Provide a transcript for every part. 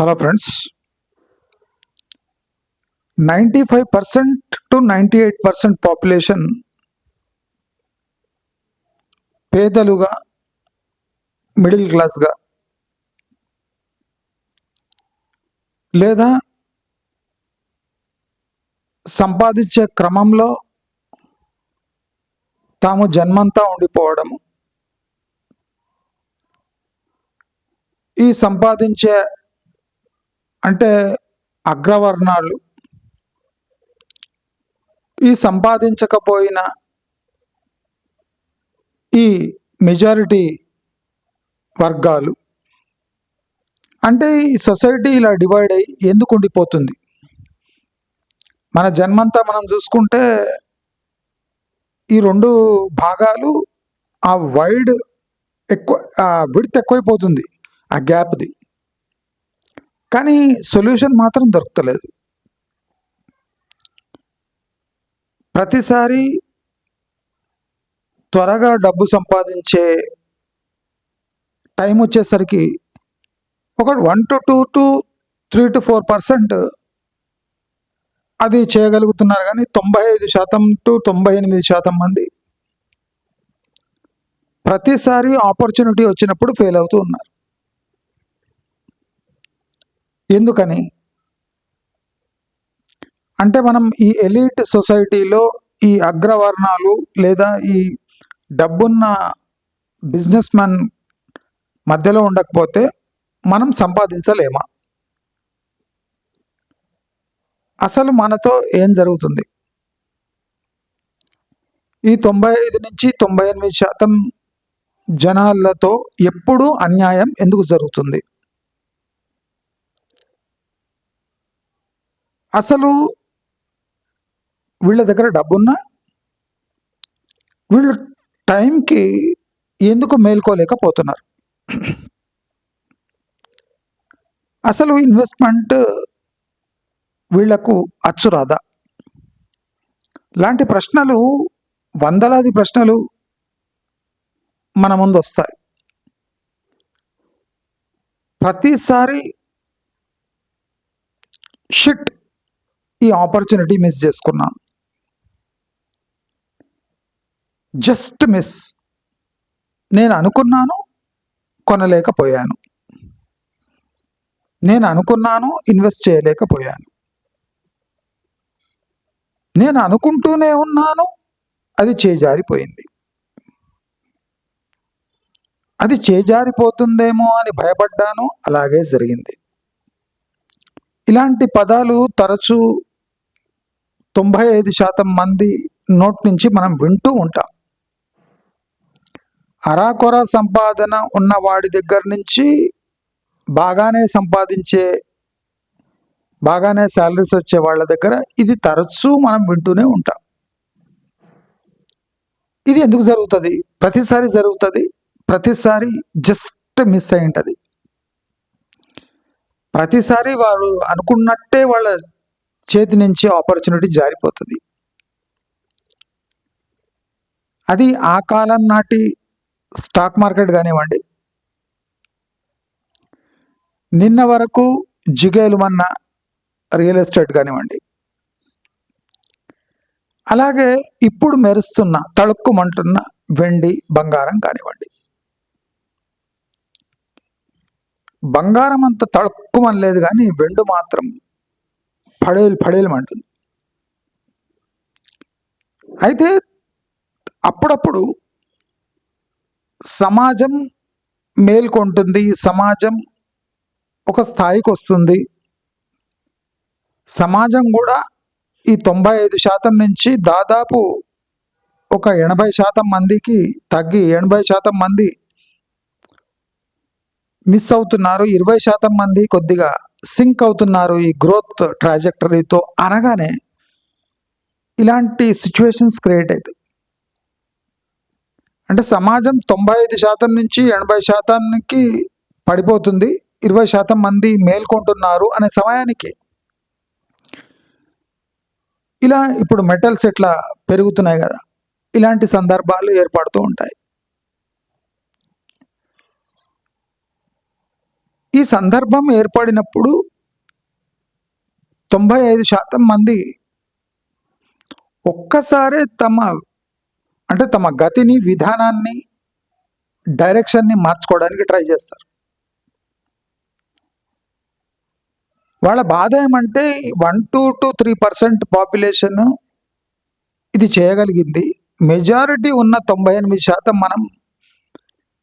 Hello friends ninety five percent to ninety eight percent population పేదలుగా middle క్లాస్గా లేదా సంపాదించే క్రమంలో తాము జన్మంతా ఉండిపోవడము. ఈ సంపాదించే అంటే అగ్రవర్ణాలు. ఈ సంపాదించకపోయిన ఈ మెజారిటీ వర్గాలు. అంటే ఈ సొసైటీ ఇలా డివైడ్ అయ్యి ఎందుకు ఉండిపోతుంది? మన జన్మంతా మనం చూసుకుంటే ఈ రెండు భాగాలు ఆ వైడ్ ఎక్కువ ఆ విడత్ ఎక్కువైపోతుంది. ఆ గ్యాప్ది కానీ సొల్యూషన్ మాత్రం దొరకలేదు. ప్రతిసారి త్వరగా డబ్బు సంపాదించే టైం వచ్చేసరికి ఒక one to two to three to four percent అది చేయగలుగుతున్నారు కానీ తొంభై ఐదు శాతం టు తొంభై ఎనిమిది శాతం మంది ప్రతిసారి ఆపర్చునిటీ వచ్చినప్పుడు ఫెయిల్ అవుతూ ఉన్నారు. ఎందుకని? అంటే మనం ఈ ఎలీట్ సొసైటీలో ఈ అగ్రవర్ణాలు లేదా ఈ డబ్బున్న బిజినెస్ మ్యాన్ మధ్యలో ఉండకపోతే మనం సంపాదించలేమా? అసలు మనతో ఏం జరుగుతుంది? ఈ తొంభై ఐదు నుంచి తొంభై ఎనిమిది శాతం జనాలతో ఎప్పుడూ అన్యాయం ఎందుకు జరుగుతుంది? అసలు వీళ్ళ దగ్గర డబ్బున్నా వీళ్ళు టైంకి ఎందుకు మేల్కోలేకపోతున్నారు? అసలు ఇన్వెస్ట్మెంట్ వీళ్ళకు అచ్చురాదా లాంటి ప్రశ్నలు వందలాది ప్రశ్నలు మన ముందు వస్తాయి. ప్రతిసారి షిట్ ఈ ఆపర్చునిటీ మిస్ చేసుకున్నాను. జస్ట్ మిస్ నేను అనుకున్నాను కొనలేకపోయాను. నేను అనుకున్నాను ఇన్వెస్ట్ చేయలేకపోయాను. నేను అనుకుంటూనే ఉన్నాను అది చేజారిపోయింది. అది చేజారిపోతుందేమో అని భయపడ్డాను అలాగే జరిగింది. ఇలాంటి పదాలు తరచూ తొంభై ఐదు శాతం మంది నోట్ నుంచి మనం వింటూ ఉంటాం. అరాకొర సంపాదన ఉన్న వాడి దగ్గర నుంచి బాగానే సంపాదించే బాగానే శాలరీస్ వచ్చే వాళ్ళ దగ్గర ఇది తరచూ మనం వింటూనే ఉంటాం. ఇది ఎందుకు జరుగుతుంది? ప్రతిసారి జరుగుతుంది ప్రతిసారి జస్ట్ మిస్ అయి ఉంటుంది ప్రతిసారి వారు అనుకున్నట్టే వాళ్ళ చేతి నుంచి ఆపర్చునిటీ జారిపోతుంది. అది ఆ కాలం నాటి స్టాక్ మార్కెట్ కానివ్వండి. నిన్న వరకు జిగేలుమన్న రియల్ ఎస్టేట్ కానివ్వండి. అలాగే ఇప్పుడు మెరుస్తున్న తళుక్కుమంటున్న వెండి బంగారం కానివ్వండి. బంగారం అంత తళుక్కుమనలేదు కానీ వెండు మాత్రం పడేలు పడేలమంటుంది అయితే అప్పుడప్పుడు సమాజం మేల్కొంటుంది సమాజం ఒక స్థాయికి వస్తుంది. సమాజం కూడా ఈ తొంభై ఐదు శాతం నుంచి దాదాపు ఒక ఎనభై శాతం మందికి తగ్గి ఎనభై శాతం మంది మిస్ అవుతున్నారు. ఇరవై శాతం మంది కొద్దిగా సింక్ అవుతున్నారు ఈ గ్రోత్ ట్రాజెక్టరీతో అనగానే ఇలాంటి సిచ్యువేషన్స్ క్రియేట్ అవుతాయి. అంటే సమాజం తొంభై ఐదు శాతం నుంచి ఎనభై శాతానికి పడిపోతుంది ఇరవై శాతం మంది మేల్కొంటున్నారు అనే సమయానికి ఇలా ఇప్పుడు మెటల్స్ ఎట్లా పెరుగుతున్నాయి కదా ఇలాంటి సందర్భాలు ఏర్పడుతూ ఉంటాయి. ఈ సందర్భం ఏర్పడినప్పుడు తొంభై ఐదు శాతం మంది ఒక్కసారే తమ అంటే తమ గతిని విధానాన్ని డైరెక్షన్ని మార్చుకోవడానికి ట్రై చేస్తారు. వాళ్ళ బాధ ఏమంటే one two to three percent population ఇది చేయగలిగింది. మెజారిటీ ఉన్న తొంభై ఎనిమిది శాతం మనం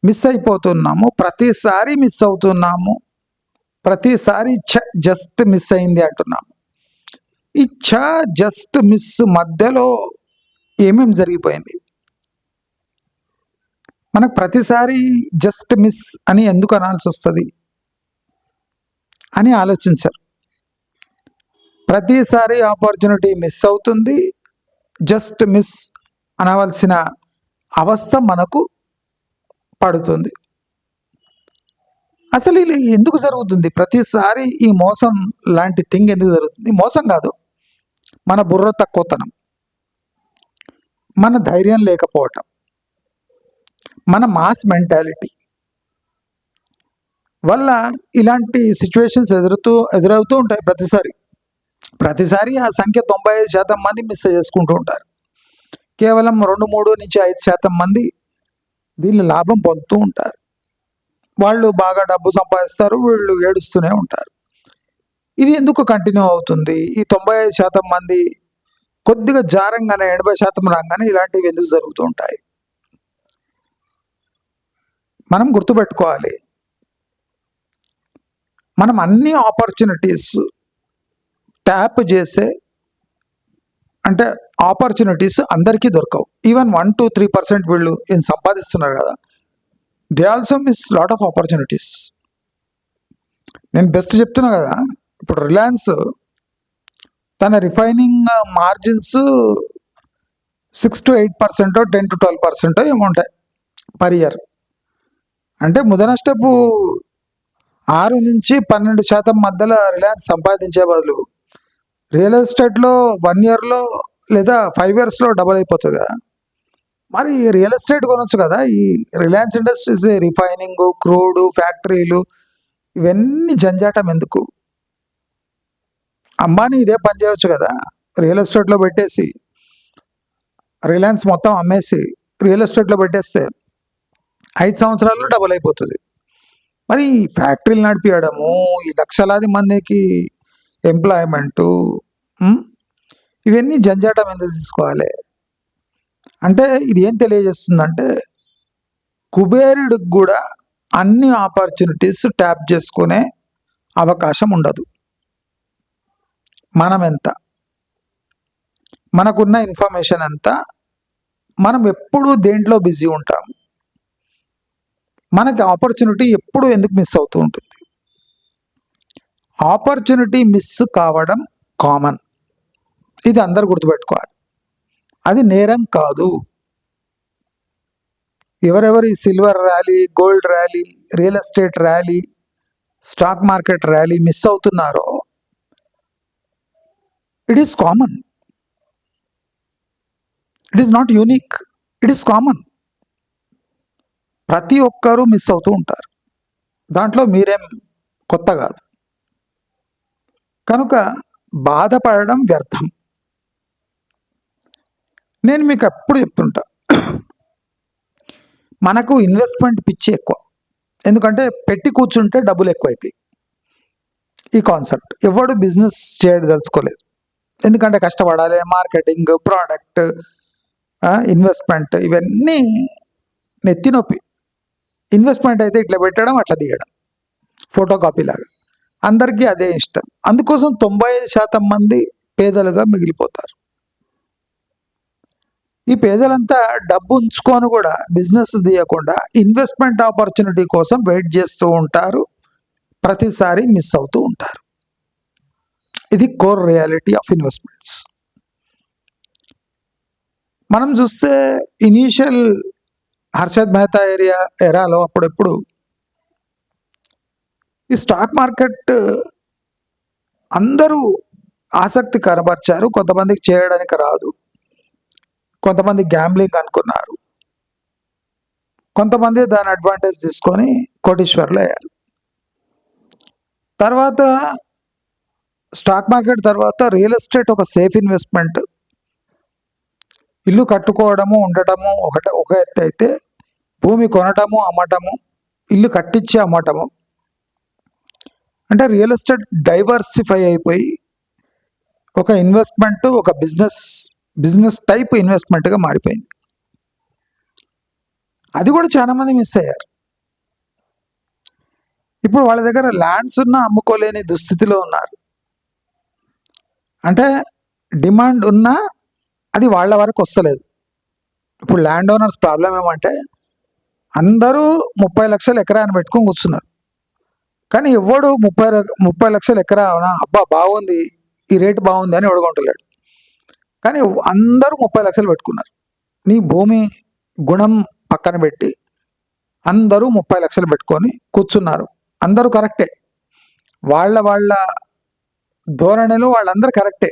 మిస్ అయిపోతున్నాము. ప్రతిసారి మిస్ అవుతున్నాము. ప్రతిసారి ఛ జస్ట్ మిస్ అయింది అంటున్నాము. ఈ ఛ జస్ట్ మిస్ మధ్యలో ఏమేమి జరిగిపోయింది? మనకు ప్రతిసారి జస్ట్ మిస్ అని ఎందుకు అనాల్సి వస్తుంది? అని ఆలోచించారు. ప్రతిసారి ఆపర్చునిటీ మిస్ అవుతుంది. జస్ట్ మిస్ అనవలసిన అవస్థ మనకు పడుతుంది. అసలు ఇది ఎందుకు జరుగుతుంది? ప్రతిసారి ఈ మోసం లాంటి థింగ్ ఎందుకు జరుగుతుంది? మోసం కాదు. మన బుర్ర తక్కువతనం. మన ధైర్యం లేకపోవటం. మన మాస్ మెంటాలిటీ. వల్ల ఇలాంటి సిచ్యువేషన్స్ ఎదురుతూ ఎదురవుతూ ఉంటాయి ప్రతిసారి. ప్రతిసారి ఆ సంఖ్య తొంభై ఐదు శాతం మంది మిస్ చేసుకుంటూ ఉంటారు. కేవలం రెండు మూడు నుంచి ఐదు శాతం మంది దీన్ని లాభం పొందుతూ ఉంటారు. వాళ్ళు బాగా డబ్బు సంపాదిస్తారు వీళ్ళు ఏడుస్తూనే ఉంటారు. ఇది ఎందుకు కంటిన్యూ అవుతుంది? ఈ తొంభై ఐదు శాతం మంది కొద్దిగా జారంగానే ఎనభై శాతం రాగానే ఇలాంటివి ఎందుకు జరుగుతూ ఉంటాయి? మనం గుర్తుపెట్టుకోవాలి. మనం అన్ని ఆపర్చునిటీస్ ట్యాప్ చేసే అంటే ఆపర్చునిటీస్ అందరికీ దొరకవు. Even one two three percent వీళ్ళు ఏం సంపాదిస్తున్నారు కదా? They also miss lot of opportunities నేను బెస్ట్ చెప్తున్నా కదా ఇప్పుడు రిలయన్స్ తన refining margins six to eight percent ten to twelve percent ఏముంటాయి పర్ ఇయర్ అంటే ముదనష్టపు ఆరు నుంచి పన్నెండు శాతం మధ్యలో రిలయన్స్ సంపాదించే బదులు రియల్ ఎస్టేట్లో వన్ ఇయర్లో లేదా ఫైవ్ ఇయర్స్లో డబల్ అయిపోతుంది కదా. మరి రియల్ ఎస్టేట్ కొనొచ్చు కదా. ఈ రిలయన్స్ ఇండస్ట్రీస్ రిఫైనింగ్ క్రూడ్ ఫ్యాక్టరీలు ఇవన్నీ జంజాటం ఎందుకు? అంబానీ ఇదే పని చేయవచ్చు కదా. రియల్ ఎస్టేట్లో పెట్టేసి రిలయన్స్ మొత్తం అమ్మేసి రియల్ ఎస్టేట్లో పెట్టేస్తే ఐదు సంవత్సరాల్లో డబుల్ అయిపోతుంది. మరి ఈ ఫ్యాక్టరీలు నడిపించడము ఈ లక్షలాది మందికి ఎంప్లాయ్మెంటు ఇవన్నీ జంజాటం ఎందుకు తీసుకోవాలి? అంటే ఇది ఏం తెలియజేస్తుందంటే కుబేరుడికి కూడా అన్ని ఆపర్చునిటీస్ ట్యాప్ చేసుకునే అవకాశం ఉండదు. మనం ఎంత? మనకున్న ఇన్ఫర్మేషన్ ఎంత? మనం ఎప్పుడూ దేంట్లో బిజీ ఉంటాం మనకి ఆపర్చునిటీ ఎప్పుడు ఎందుకు మిస్ అవుతూ ఉంటుంది? ఆపర్చునిటీ మిస్ కావడం కామన్ ఇది అందరు గుర్తుపెట్టుకోవాలి. అది నేరం కాదు. ఎవరెవరి silver rally gold rally real estate rally stock market rally miss అవుతున్నారో? It is common it is not unique it is common ప్రతి ఒక్కరూ మిస్ అవుతూ ఉంటారు. దాంట్లో మీరేం కొత్త కాదు. కనుక బాధపడడం వ్యర్థం. నేను మీకు ఎప్పుడు చెప్తుంటా. మనకు ఇన్వెస్ట్మెంట్ పిచ్చి ఎక్కువ. ఎందుకంటే పెట్టి కూర్చుంటే డబ్బులు ఎక్కువ అవుతాయి ఈ కాన్సెప్ట్ ఎవడు బిజినెస్ చేయడం తెలుసుకోలేదు ఎందుకంటే కష్టపడాలి మార్కెటింగ్ ప్రోడక్ట్ ఇన్వెస్ట్మెంట్ ఇవన్నీ నెత్తి నొప్పి. ఇన్వెస్ట్మెంట్ అయితే ఇట్లా పెట్టడం అట్లా తీయడం ఫోటో కాపీ లాగా. అందరికీ అదే ఇష్టం. అందుకోసం తొంభై శాతం మంది పేదలుగా మిగిలిపోతారు. ఈ పేదలంతా డబ్బు ఉంచుకొని కూడా బిజినెస్ తీయకుండా ఇన్వెస్ట్మెంట్ ఆపర్చునిటీ కోసం వెయిట్ చేస్తూ ఉంటారు. ప్రతిసారి మిస్ అవుతూ ఉంటారు. ఇది కోర్ రియాలిటీ ఆఫ్ ఇన్వెస్ట్మెంట్స్. మనం చూస్తే ఇనీషియల్ హర్షద్ మెహతా ఏరియా ఎరాలో అప్పుడెప్పుడు ఈ స్టాక్ మార్కెట్ అందరూ ఆసక్తి కనబరిచారు. కొంతమందికి చేయడానికి రాదు. కొంతమంది గ్యాంబ్లింగ్ అనుకున్నారు. కొంతమంది దాని అడ్వాంటేజ్ తీసుకొని కోటీశ్వర్లు అయ్యారు. తర్వాత స్టాక్ మార్కెట్ తర్వాత రియల్ ఎస్టేట్ ఒక సేఫ్ ఇన్వెస్ట్మెంట్ ఇల్లు కట్టుకోవడము ఉండటము ఒకట ఒక ఎత్తు అయితే భూమి కొనటము అమ్మటము ఇల్లు కట్టించి అమ్మటము. అంటే రియల్ ఎస్టేట్ డైవర్సిఫై అయిపోయి ఒక ఇన్వెస్ట్మెంట్ ఒక బిజినెస్ బిజినెస్ టైప్ ఇన్వెస్ట్మెంట్గా మారిపోయింది. అది కూడా చాలామంది మిస్ అయ్యారు. ఇప్పుడు వాళ్ళ దగ్గర ల్యాండ్స్ ఉన్నా అమ్ముకోలేని దుస్థితిలో ఉన్నారు. అంటే డిమాండ్ ఉన్నా అది వాళ్ళ వరకు వస్తలేదు. ఇప్పుడు ల్యాండ్ ఓనర్స్ ప్రాబ్లం ఏమంటే అందరూ ముప్పై లక్షలు ఎకరాన్ని పెట్టుకొని కూర్చున్నారు. కానీ ఎవడు ముప్పై ముప్పై లక్షలు ఎకరా అవునా అబ్బా బాగుంది ఈ రేటు బాగుంది అని ఎవడుకుంటలేడు కానీ అందరూ ముప్పై లక్షలు పెట్టుకున్నారు. నీ భూమి గుణం పక్కన పెట్టి అందరూ ముప్పై లక్షలు పెట్టుకొని కూర్చున్నారు. అందరూ కరెక్టే. వాళ్ళ వాళ్ళ ధోరణిలో వాళ్ళందరూ కరెక్టే.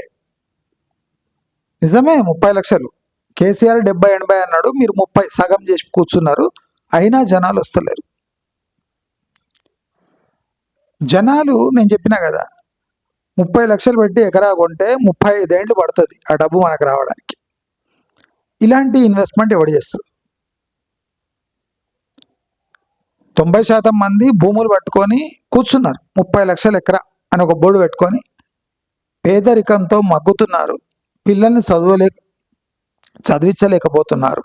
నిజమే ముప్పై లక్షలు. కేసీఆర్ డెబ్బై ఎనభై అన్నాడు మీరు ముప్పై సగం చేసి కూర్చున్నారు అయినా జనాలు వస్తలేరు. జనాలు నేను చెప్పినా కదా ముప్పై లక్షలు పెట్టి ఎకరా కొంటే ముప్పై ఐదేండ్లు పడుతుంది ఆ డబ్బు మనకు రావడానికి. ఇలాంటి ఇన్వెస్ట్మెంట్ ఎవడు చేస్తుంది తొంభై శాతం మంది భూములు పట్టుకొని కూర్చున్నారు. ముప్పై లక్షలు ఎకరా అని ఒక బోర్డు పెట్టుకొని పేదరికంతో మగ్గుతున్నారు. పిల్లల్ని చదవలే చదివించలేకపోతున్నారు.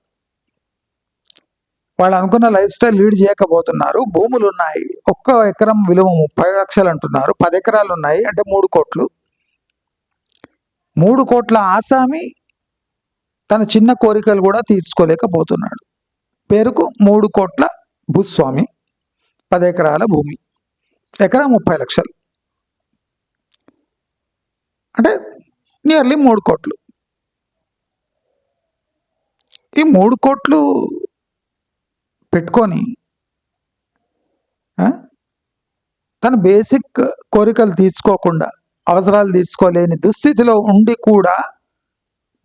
వాళ్ళు అనుకున్న లైఫ్ స్టైల్ లీడ్ చేయకపోతున్నారు. భూములు ఉన్నాయి ఒక్క ఎకరం విలువ ముప్పై లక్షలు అంటున్నారు. పది ఎకరాలు ఉన్నాయి అంటే మూడు కోట్లు. మూడు కోట్ల ఆసామి తన చిన్న కోరికలు కూడా తీర్చుకోలేకపోతున్నాడు. పేరుకు మూడు కోట్ల భూస్వామి పది ఎకరాల భూమి ఎకరం ముప్పై లక్షలు. అంటే నియర్లీ మూడు కోట్లు. ఈ మూడు కోట్లు పెట్టుకొని తన బేసిక్ కోరికలు తీర్చుకోకుండా అవసరాలు తీర్చుకోలేని దుస్థితిలో ఉండి కూడా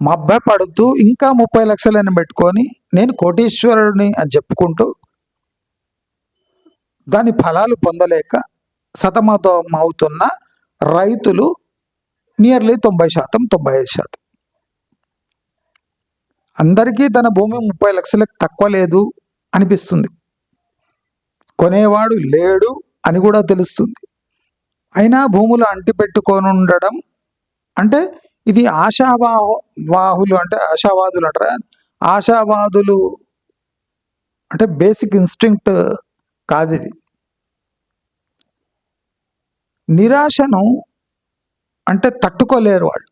మబ్బ పడుతూ ఇంకా ముప్పై లక్షలని పెట్టుకొని నేను కోటీశ్వరుడిని అని చెప్పుకుంటూ దాని ఫలాలు పొందలేక సతమతం అవుతున్న రైతులు నియర్లీ తొంభై శాతం తొంభై ఐదు శాతం. అందరికీ తన భూమి ముప్పై లక్షలకు తక్కువ లేదు. అనిపిస్తుంది. కొనేవాడు లేడు అని కూడా తెలుస్తుంది. అయినా భూములు అంటిపెట్టుకొని ఉండడం అంటే ఇది ఆశావాహు వాహులు అంటే ఆశావాదులు అంటారా? ఆశావాదులు అంటే బేసిక్ ఇన్స్టింక్ట్ కాదు ఇది. నిరాశను అంటే తట్టుకోలేరు వాళ్ళు.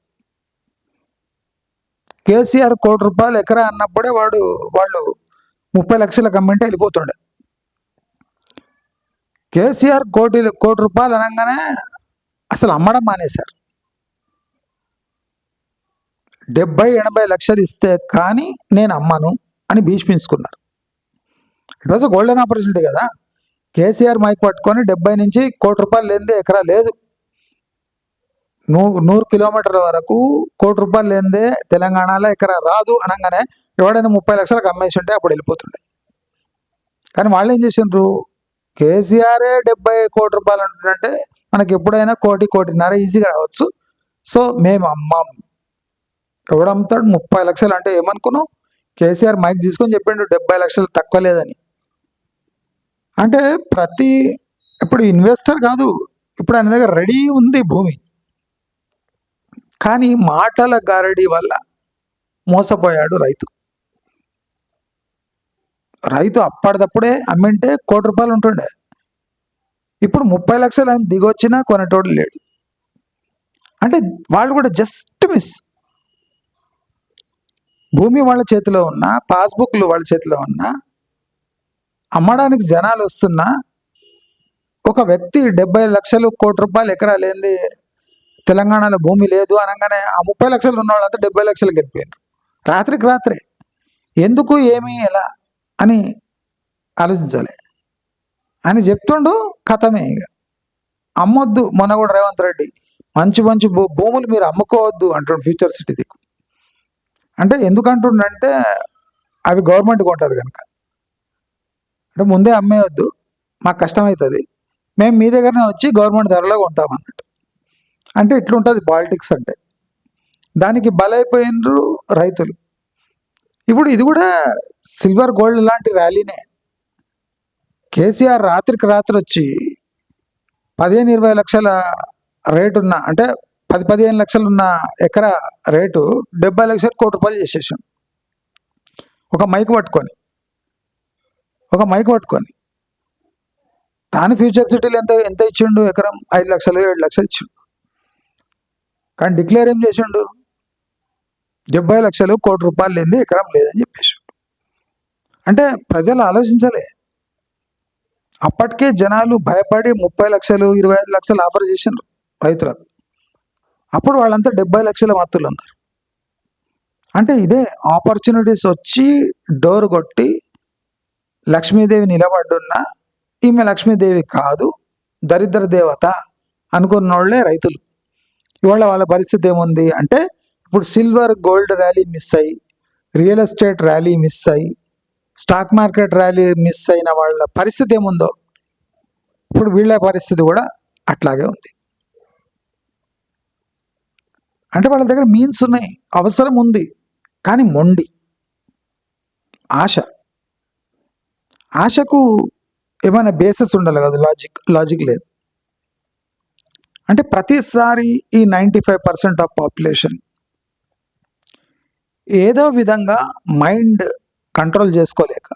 కేసీఆర్ కోటి రూపాయలు ఎకరా అన్నప్పుడే వాడు వాళ్ళు ముప్పై లక్షల అమ్మింటే వెళ్ళిపోతుండే. కేసీఆర్ కోటి కోటి రూపాయలు అనగానే అసలు అమ్మడం మానేశారు. డెబ్బై ఎనభై లక్షలు ఇస్తే కానీ నేను అమ్మను అని భీష్మించుకున్నారు. ఇట్ వాజ్ గోల్డెన్ ఆపర్చునిటీ కదా. కేసీఆర్ మైక్ పట్టుకొని డెబ్బై నుంచి కోటి రూపాయలు లేనిదే ఎకరా లేదు. నూ నూరు కిలోమీటర్ల వరకు కోటి రూపాయలు లేనిదే తెలంగాణలో ఎకరా రాదు అనగానే ఎవడైనా ముప్పై లక్షలకు అమ్మేసి ఉంటే అప్పుడు వెళ్ళిపోతుండే. కానీ వాళ్ళు ఏం చేసిండ్రు? కేసీఆరే డెబ్బై కోటి రూపాయలు అంటుంటే మనకి ఎప్పుడైనా కోటి కోటిన్నర ఈజీగా రావచ్చు. సో మేము అమ్మాం. ఎవడు అమ్ముతాడు? ముప్పై లక్షలు అంటే ఏమనుకున్నాం కేసీఆర్ మైక్ తీసుకొని చెప్పిండు డెబ్బై లక్షలు తక్కువ లేదని. అంటే ప్రతి ఇప్పుడు ఇన్వెస్టర్ కాదు ఇప్పుడు ఆయన దగ్గర రెడీ ఉంది భూమి. కానీ మాటల గారడీ వల్ల మోసపోయాడు రైతు. రైతు అప్పటిదప్పుడే అమ్మింటే కోటి రూపాయలు ఉంటుండే. ఇప్పుడు ముప్పై లక్షలు ఆయన దిగొచ్చినా కొనేటోడు లేడు. అంటే వాళ్ళు కూడా జస్ట్ మిస్ భూమి వాళ్ళ చేతిలో ఉన్న పాస్బుక్లు వాళ్ళ చేతిలో ఉన్న అమ్మడానికి జనాలు వస్తున్నా ఒక వ్యక్తి డెబ్బై లక్షలు కోటి రూపాయలు ఎకరాలు ఏంది తెలంగాణలో భూమి లేదు అనగానే ఆ ముప్పై లక్షలు ఉన్న వాళ్ళంతా డెబ్బై లక్షలు గెలిపారు రాత్రికి రాత్రే. ఎందుకు ఏమి ఎలా? అని ఆలోచించాలి. అని చెప్తుండు కథమే ఇక. అమ్మొద్దు మొన్న కూడా రేవంత్ రెడ్డి మంచి మంచి భూ భూములు మీరు అమ్ముకోవద్దు అంటుండు ఫ్యూచర్ సిటీ దిక్కు. అంటే ఎందుకంటుండంటే అవి గవర్నమెంట్ కొంటుంది కనుక అంటే ముందే అమ్మేయొద్దు మాకు కష్టమవుతుంది మేము మీ దగ్గరనే వచ్చి గవర్నమెంట్ ధరలో కొంటాం అన్నట్టు. అంటే ఇట్లుంటుంది పాలిటిక్స్ అంటే. దానికి బలైపోయినరు రైతులు. ఇప్పుడు ఇది కూడా సిల్వర్ గోల్డ్ లాంటి ర్యాలీనే. కేసీఆర్ రాత్రికి రాత్రి వచ్చి పదిహేను ఇరవై లక్షల రేటు ఉన్న అంటే పది పదిహేను లక్షలు ఉన్న ఎకరా రేటు డెబ్బై లక్షలు కోటి రూపాయలు చేసేసాం. ఒక మైక్ పట్టుకొని ఒక మైక్ పట్టుకొని. తాను ఫ్యూచర్ సిటీలు ఎంత ఎంత ఇచ్చిండు ఎకరం? ఐదు లక్షలు ఏడు లక్షలు ఇచ్చిండు. కానీ డిక్లేర్ ఏం చేసిండు? డెబ్బై లక్షలు కోటి రూపాయలు లేని ఎకరం లేదని చెప్పేసి. అంటే ప్రజలు ఆలోచించలే. అప్పటికే జనాలు భయపడి ముప్పై లక్షలు ఇరవై ఐదు లక్షలు ఆఫర్ చేసిండ్రు రైతులకు. అప్పుడు వాళ్ళంతా డెబ్బై లక్షల మత్తులు ఉన్నారు అంటే ఇదే ఆపర్చునిటీస్ వచ్చి డోర్ కొట్టి లక్ష్మీదేవి నిలబడ్డున్న ఈమె లక్ష్మీదేవి కాదు దరిద్ర దేవత అనుకున్న వాళ్ళే రైతులు. ఇవాళ వాళ్ళ పరిస్థితి ఏముంది అంటే ఇప్పుడు సిల్వర్ గోల్డ్ ర్యాలీ మిస్ అయ్యి రియల్ ఎస్టేట్ ర్యాలీ మిస్ అయ్యి స్టాక్ మార్కెట్ ర్యాలీ మిస్ అయిన వాళ్ళ పరిస్థితి ఏముందో ఇప్పుడు వీళ్ళ పరిస్థితి కూడా అట్లాగే ఉంది. అంటే వాళ్ళ దగ్గర మీన్స్ ఉన్నాయి అవసరం ఉంది కానీ మొండి ఆశ. ఆశకు ఏమైనా బేసెస్ ఉండాలి కదా లాజిక్ లాజిక్ లేదు. అంటే ప్రతిసారి ఈ ninety five percent of population ఏదో విధంగా మైండ్ కంట్రోల్ చేసుకోలేక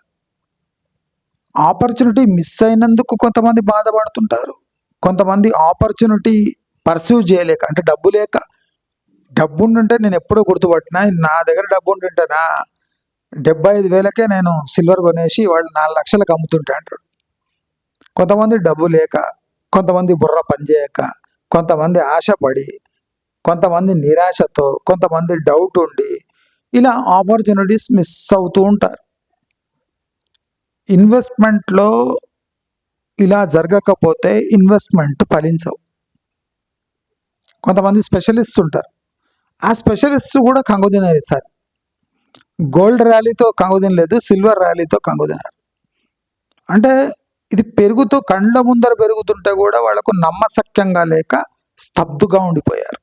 ఆపర్చునిటీ మిస్ అయినందుకు కొంతమంది బాధపడుతుంటారు. కొంతమంది ఆపర్చునిటీ పర్సీవ్ చేయలేక అంటే డబ్బు లేక డబ్బు ఉండుంటే నేను ఎప్పుడో గుర్తుపట్టినా నా దగ్గర డబ్బు ఉండుంటేనా డెబ్బై ఐదు వేలకే నేను సిల్వర్ కొనేసి వాళ్ళు నాలుగు లక్షలకు అమ్ముతుంటా అంటాడు. కొంతమంది డబ్బు లేక కొంతమంది బుర్ర పనిచేయక కొంతమంది ఆశపడి కొంతమంది నిరాశతో కొంతమంది డౌట్ ఉండి ఇలా ఆపర్చునిటీస్ మిస్ అవుతూ ఉంటారు. ఇన్వెస్ట్మెంట్లో ఇలా జరగకపోతే ఇన్వెస్ట్మెంట్ ఫలించవు. కొంతమంది స్పెషలిస్ట్ ఉంటారు. ఆ స్పెషలిస్ట్ కూడా కంగుదినారు సార్ గోల్డ్ ర్యాలీతో కంగుదినలేదు సిల్వర్ ర్యాలీతో కంగుదినారు. అంటే ఇది పెరుగుతూ కండ్ల ముందర పెరుగుతుంటే కూడా వాళ్ళకు నమ్మశక్యంగా లేక స్తబ్దుగా ఉండిపోయారు.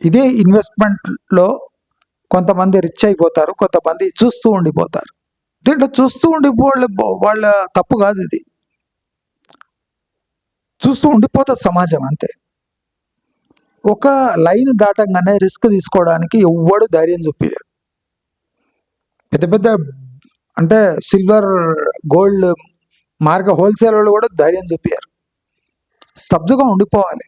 ఇదే ఇన్వెస్ట్మెంట్లో కొంతమంది రిచ్ అయిపోతారు కొంతమంది చూస్తూ ఉండిపోతారు. దీంట్లో చూస్తూ ఉండిపోళ్ళ వాళ్ళ తప్పు కాదు ఇది. చూస్తూ ఉండిపోతుంది సమాజం అంతే. ఒక లైన్ దాటంగానే రిస్క్ తీసుకోవడానికి ఎవ్వడు ధైర్యం చూపించారు పెద్ద పెద్ద అంటే సిల్వర్ గోల్డ్ మార్గ హోల్సేల్ వాళ్ళు కూడా ధైర్యం చూపించారు స్తబ్దుగా ఉండిపోవాలి.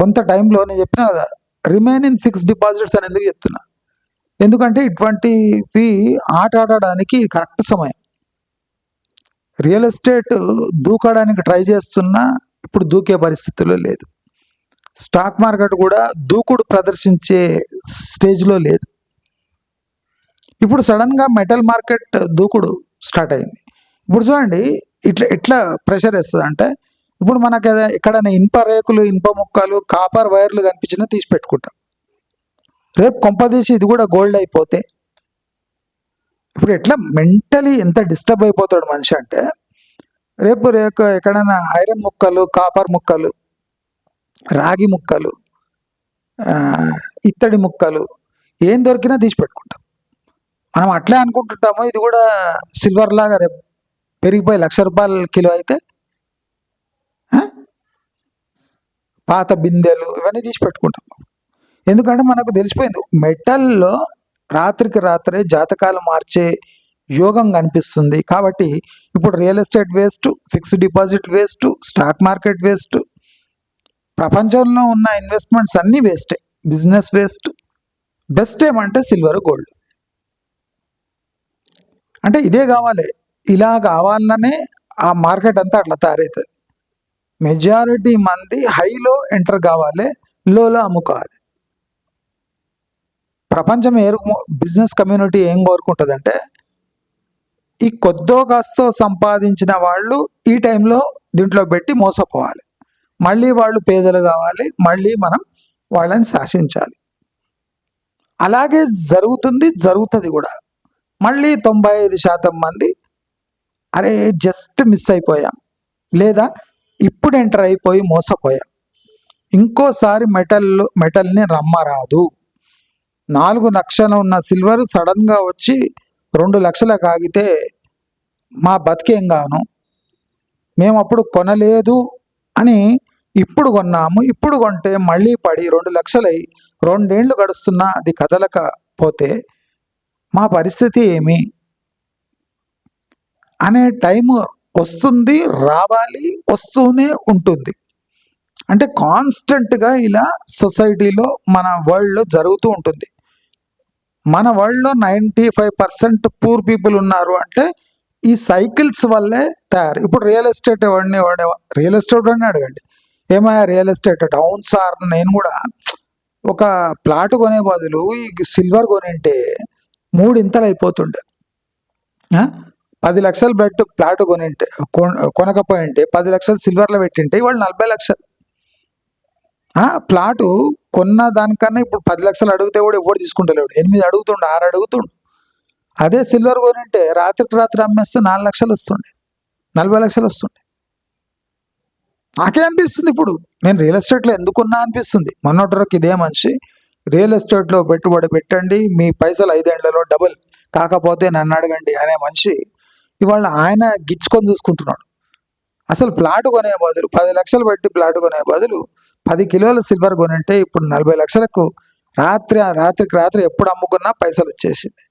కొంత టైంలో నేను చెప్పిన remaining remain in fixed deposits అని ఎందుకు చెప్తున్నా? ఎందుకంటే ఇటువంటివి ఆట ఆడడానికి కరెక్ట్ సమయం. రియల్ ఎస్టేట్ దూకడానికి ట్రై చేస్తున్నా ఇప్పుడు దూకే పరిస్థితుల్లో లేదు. స్టాక్ మార్కెట్ కూడా దూకుడు ప్రదర్శించే స్టేజ్లో లేదు. ఇప్పుడు సడన్గా మెటల్ మార్కెట్ దూకుడు స్టార్ట్ అయింది. ఇప్పుడు చూడండి ఇట్లా ఎట్లా ప్రెషర్ వేస్తుంది అంటే ఇప్పుడు మనకి ఎక్కడైనా ఇనుప రేకులు ఇనుప ముక్కలు కాపర్ వైర్లు కనిపించినా తీసి పెట్టుకుంటాం. రేపు కొంపదీసి ఇది కూడా గోల్డ్ అయిపోతే ఇప్పుడు ఎట్లా మెంటలీ ఎంత డిస్టర్బ్ అయిపోతాడు మనిషి అంటే రేపు రేపు ఎక్కడైనా ఐరన్ ముక్కలు కాపర్ ముక్కలు రాగి ముక్కలు ఇత్తడి ముక్కలు ఏం దొరికినా తీసి పెట్టుకుంటాం. మనం అట్లే అనుకుంటుంటాము ఇది కూడా సిల్వర్ లాగా రేపు పెరిగిపోయి లక్ష రూపాయల కిలో అయితే పాత బిందెలు ఇవన్నీ తీసి పెట్టుకుంటాం. ఎందుకంటే మనకు తెలిసిపోయింది మెటల్లో రాత్రికి రాత్రే జాతకాలు మార్చే యోగం కనిపిస్తుంది. కాబట్టి ఇప్పుడు real estate waste fixed deposit waste stock market waste ప్రపంచంలో ఉన్న ఇన్వెస్ట్మెంట్స్ అన్నీ వేస్టే. బిజినెస్ వేస్ట్ బెస్ట్ ఏమంటే సిల్వర్ గోల్డ్. అంటే ఇదే కావాలి. ఇలా కావాలనే ఆ మార్కెట్ అంతా అట్లా తయారవుతుంది మెజారిటీ మంది హైలో ఎంటర్ కావాలి. లోలో అమ్ముకోవాలి. ప్రపంచం ఏ బిజినెస్ కమ్యూనిటీ ఏం కోరుకుంటుందంటే ఈ కొద్దో కాస్తో సంపాదించిన వాళ్ళు ఈ టైంలో దీంట్లో పెట్టి మోసపోవాలి. మళ్ళీ వాళ్ళు పేదలు కావాలి. మళ్ళీ మనం వాళ్ళని శాసించాలి. అలాగే జరుగుతుంది జరుగుతుంది కూడా. మళ్ళీ తొంభై ఐదు శాతం మంది అరే జస్ట్ మిస్ అయిపోయాం. లేదా ఇప్పుడు ఎంటర్ అయిపోయి మోసపోయా. ఇంకోసారి మెటల్ మెటల్ని రమ్మరాదు. నాలుగు లక్షలు ఉన్న సిల్వర్ సడన్గా వచ్చి రెండు లక్షలకు ఆగితే మా బతికేం గాను? మేము అప్పుడు కొనలేదు అని ఇప్పుడు కొన్నాము. ఇప్పుడు కొంటే మళ్ళీ పడి రెండు లక్షలై రెండేళ్ళు గడుస్తున్నా అది కదలకపోతే మా పరిస్థితి ఏమి? అనే టైము వస్తుంది రావాలి వస్తూనే ఉంటుంది. అంటే కాన్స్టెంట్గా ఇలా సొసైటీలో మన వరల్డ్లో జరుగుతూ ఉంటుంది. మన వరల్డ్లో ninety five percent poor people ఉన్నారు అంటే ఈ సైకిల్స్ వల్లే తయారు. ఇప్పుడు రియల్ ఎస్టేట్ ఎవరిని వాడే రియల్ ఎస్టేట్ వాడిని అడగండి. ఏమయ్యా రియల్ ఎస్టేట్? అంటే అవును సార్ నేను కూడా ఒక ప్లాట్ కొనే బదులు ఈ సిల్వర్ కొనింటే మూడింతలు అయిపోతుండే. పది లక్షలు బెట్ ప్లాట్ కొనింటే కొన- కొనకపోయింటే పది లక్షలు సిల్వర్లో పెట్టింటే ఇవాళ నలభై లక్షలు. ప్లాటు కొన్న దానికన్నా ఇప్పుడు పది లక్షలు అడిగితే కూడా ఎవడు తీసుకుంటలేడు. ఎనిమిది అడుగుతుండు ఆరు అడుగుతుండు. అదే సిల్వర్ కొనింటే రాత్రికి రాత్రి అమ్మేస్తే నాలుగు లక్షలు వస్తుండే. నలభై లక్షలు వస్తుండే. నాకే అనిపిస్తుంది ఇప్పుడు. నేను రియల్ ఎస్టేట్లో ఎందుకున్నా అనిపిస్తుంది. మొన్నటి వరకు ఇదే మనిషి రియల్ ఎస్టేట్లో పెట్టుబడి పెట్టండి మీ పైసలు ఐదేళ్ళలో డబుల్ కాకపోతే నన్ను అడగండి అనే మనిషి ఇవాళ ఆయన గిచ్చుకొని చూసుకుంటున్నాడు. అసలు ప్లాట్ కొనే బదులు పది లక్షలు పెట్టి ప్లాట్ కొనే బదులు పది కిలోల సిల్వర్ కొనంటే ఇప్పుడు నలభై లక్షలకు రాత్రి రాత్రికి రాత్రి ఎప్పుడు అమ్ముకున్నా పైసలు వచ్చేసింది.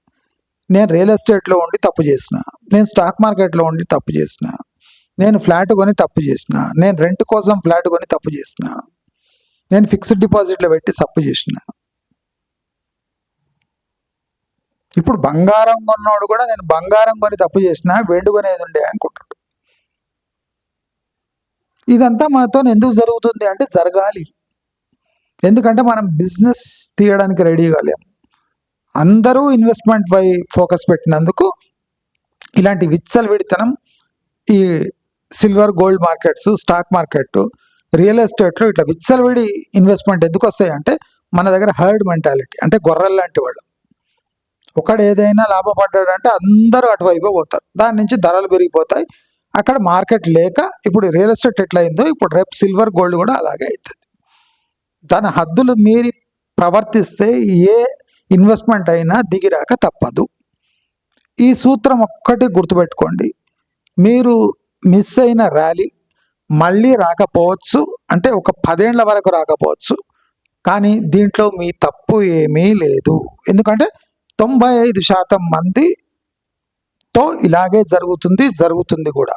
నేను రియల్ ఎస్టేట్లో ఉండి తప్పు చేసిన నేను స్టాక్ మార్కెట్లో ఉండి తప్పు చేసిన నేను ఫ్లాట్ కొని తప్పు చేసిన నేను రెంట్ కోసం ఫ్లాట్ కొని తప్పు చేసిన నేను ఫిక్స్డ్ డిపాజిట్లో పెట్టి తప్పు చేసిన ఇప్పుడు బంగారం కొన్నోడు కూడా నేను బంగారం కొని తప్పు చేసిన వెండి కొనేది ఉండే అనుకుంటాడు ఇదంతా మనతో ఎందుకు జరుగుతుంది అంటే జరగాలి. ఎందుకంటే మనం బిజినెస్ తీయడానికి రెడీగా లేము అందరూ ఇన్వెస్ట్మెంట్ పై ఫోకస్ పెట్టినందుకు ఇలాంటి విచ్చలవిడితనం ఈ silver gold markets stock market real ఎస్టేట్లో ఇట్లా విచ్చలవిడి ఇన్వెస్ట్మెంట్ ఎందుకు వస్తాయంటే మన దగ్గర హర్డ్ మెంటాలిటీ అంటే గొర్రెలు లాంటి వాళ్ళు. ఒకడు ఏదైనా లాభపడ్డాడంటే అందరూ అటువైపు పోతారు దాని నుంచి ధరలు పెరిగిపోతాయి. అక్కడ మార్కెట్ లేక ఇప్పుడు రియల్ ఎస్టేట్ ఎట్లయిందో ఇప్పుడు రేపు సిల్వర్ గోల్డ్ కూడా అలాగే అవుతుంది దాని హద్దులు మీరి ప్రవర్తిస్తే ఏ ఇన్వెస్ట్మెంట్ అయినా దిగిరాక తప్పదు. ఈ సూత్రం ఒక్కటి గుర్తుపెట్టుకోండి. మీరు మిస్ అయిన ర్యాలీ మళ్ళీ రాకపోవచ్చు. అంటే ఒక పదేండ్ల వరకు రాకపోవచ్చు. కానీ దీంట్లో మీ తప్పు ఏమీ లేదు. ఎందుకంటే తొంభై ఐదు శాతం మందితో ఇలాగే జరుగుతుంది జరుగుతుంది కూడా.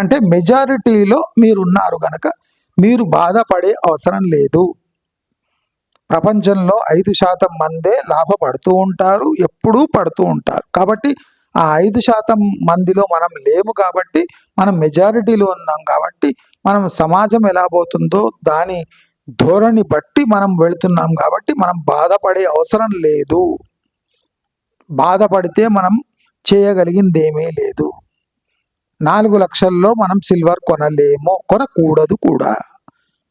అంటే మెజారిటీలో మీరు ఉన్నారు కనుక మీరు బాధపడే అవసరం లేదు. ప్రపంచంలో ఐదు శాతం మందే లాభపడుతూ ఉంటారు ఎప్పుడూ పడుతూ ఉంటారు. కాబట్టి ఆ ఐదు శాతం మందిలో మనం లేము కాబట్టి మనం మెజారిటీలో ఉన్నాం కాబట్టి మనం సమాజం ఎలా పోతుందో దాని ధోరణి బట్టి మనం వెళుతున్నాం కాబట్టి మనం బాధపడే అవసరం లేదు. బాధపడితే మనం చేయగలిగింది ఏమీ లేదు. నాలుగు లక్షల్లో మనం సిల్వర్ కొనలేము కొనకూడదు కూడా.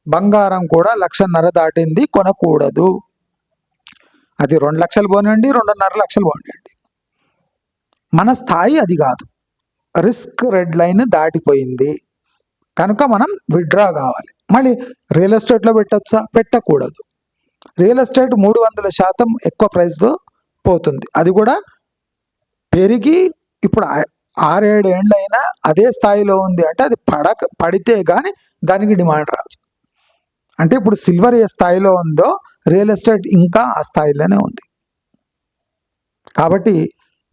బంగారం కూడా లక్షన్నర దాటింది కొనకూడదు. అది రెండు లక్షలు పోనండి రెండున్నర లక్షలు పోనండి. మన స్థాయి అది కాదు. రిస్క్ రెడ్ లైన్ దాటిపోయింది. కనుక మనం విత్డ్రా కావాలి. మళ్ళీ రియల్ ఎస్టేట్లో పెట్టచ్చా? పెట్టకూడదు. రియల్ ఎస్టేట్ మూడు వందల శాతం ఎక్కువ ప్రైస్లో పోతుంది. అది కూడా పెరిగి ఇప్పుడు ఆరేడు ఏండ్లైనా అదే స్థాయిలో ఉంది అంటే అది పడక పడితే కానీ దానికి డిమాండ్ రాదు. అంటే ఇప్పుడు సిల్వర్ ఏ స్థాయిలో ఉందో రియల్ ఎస్టేట్ ఇంకా ఆ స్థాయిలోనే ఉంది. కాబట్టి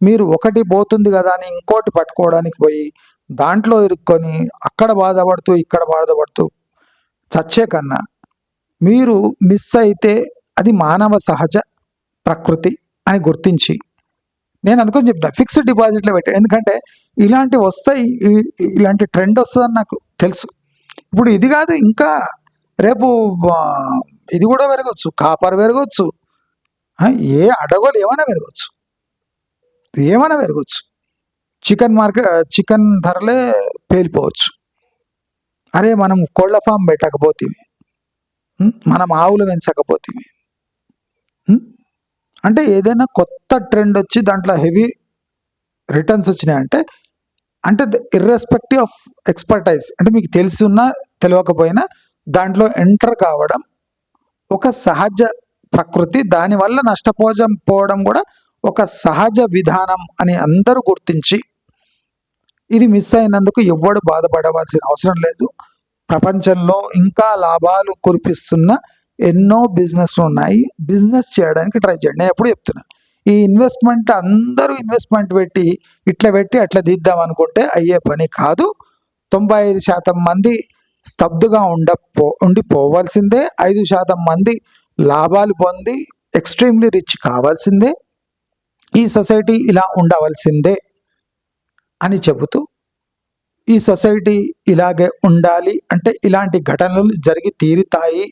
మీరు ఒకటి పోతుంది కదా అని ఇంకోటి పట్టుకోవడానికి పోయి దాంట్లో ఇరుక్కొని అక్కడ బాధపడుతూ ఇక్కడ బాధపడుతూ చచ్చే కన్నా మీరు మిస్ అయితే అది మానవ సహజ ప్రకృతి. అని గుర్తించి. నేను అందుకని చెప్తాను ఫిక్స్డ్ డిపాజిట్లో పెట్టా. ఎందుకంటే ఇలాంటి వస్తాయి ఇలాంటి ట్రెండ్ వస్తుందని నాకు తెలుసు. ఇప్పుడు ఇది కాదు ఇంకా రేపు ఇది కూడా పెరగచ్చు కాపర్ పెరగచ్చు ఏ అడగోలు ఏమైనా పెరగచ్చు. ఏమైనా పెరగచ్చు. చికెన్ మార్కెట్ చికెన్ ధరలే పేలిపోవచ్చు. అరే మనం కోళ్ళ ఫామ్ పెట్టకపోతే మనం ఆవులు పెంచకపోతే అంటే ఏదైనా కొత్త ట్రెండ్ వచ్చి దాంట్లో హెవీ రిటర్న్స్ వచ్చినాయంటే అంటే ఇర్రెస్పెక్టివ్ ఆఫ్ ఎక్స్పర్టైజ్ అంటే మీకు తెలిసి ఉన్నా తెలియకపోయినా దాంట్లో ఎంటర్ కావడం ఒక సహజ ప్రకృతి దానివల్ల నష్టపోజం పోవడం కూడా ఒక సహజ విధానం అని అందరూ గుర్తించి ఇది మిస్ అయినందుకు ఎవ్వడు బాధపడవలసిన అవసరం లేదు. ప్రపంచంలో ఇంకా లాభాలు కురిపిస్తున్న ఎన్నో బిజినెస్ ఉన్నాయి. బిజినెస్ చేయడానికి ట్రై చేయండి. నేను ఎప్పుడు చెప్తున్నా. ఈ ఇన్వెస్ట్మెంట్ అందరూ ఇన్వెస్ట్మెంట్ పెట్టి ఇట్లా పెట్టి అట్లా తీద్దాం అనుకుంటే అయ్యే పని కాదు. తొంభై ఐదు శాతం మంది స్తబ్దుగా ఉండపో ఉండిపోవాల్సిందే. ఐదు శాతం మంది లాభాలు పొంది ఎక్స్ట్రీమ్లీ రిచ్ కావాల్సిందే. ఈ సొసైటీ ఇలా ఉండవలసిందే అని చెబుతూ ఈ సొసైటీ ఇలాగే ఉండాలి. అంటే ఇలాంటి ఘటనలు జరిగి తీరుతాయి.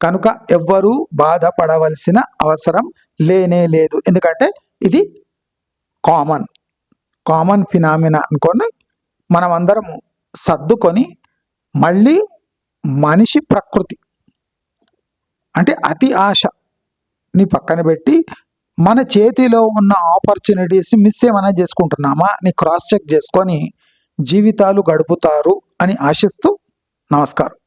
కనుక ఎవ్వరూ బాధపడవలసిన అవసరం లేనే లేదు. ఎందుకంటే ఇది కామన్ కామన్ ఫినామినా అనుకొని మనం అందరం సర్దుకొని మళ్ళీ మనిషి ప్రకృతి అంటే అతి ఆశని పక్కన పెట్టి మన చేతిలో ఉన్న ఆపర్చునిటీస్ మిస్ ఏమైనా చేసుకుంటున్నామా అని క్రాస్ చెక్ చేసుకొని జీవితాలు గడుపుతారు అని ఆశిస్తూ నమస్కారం.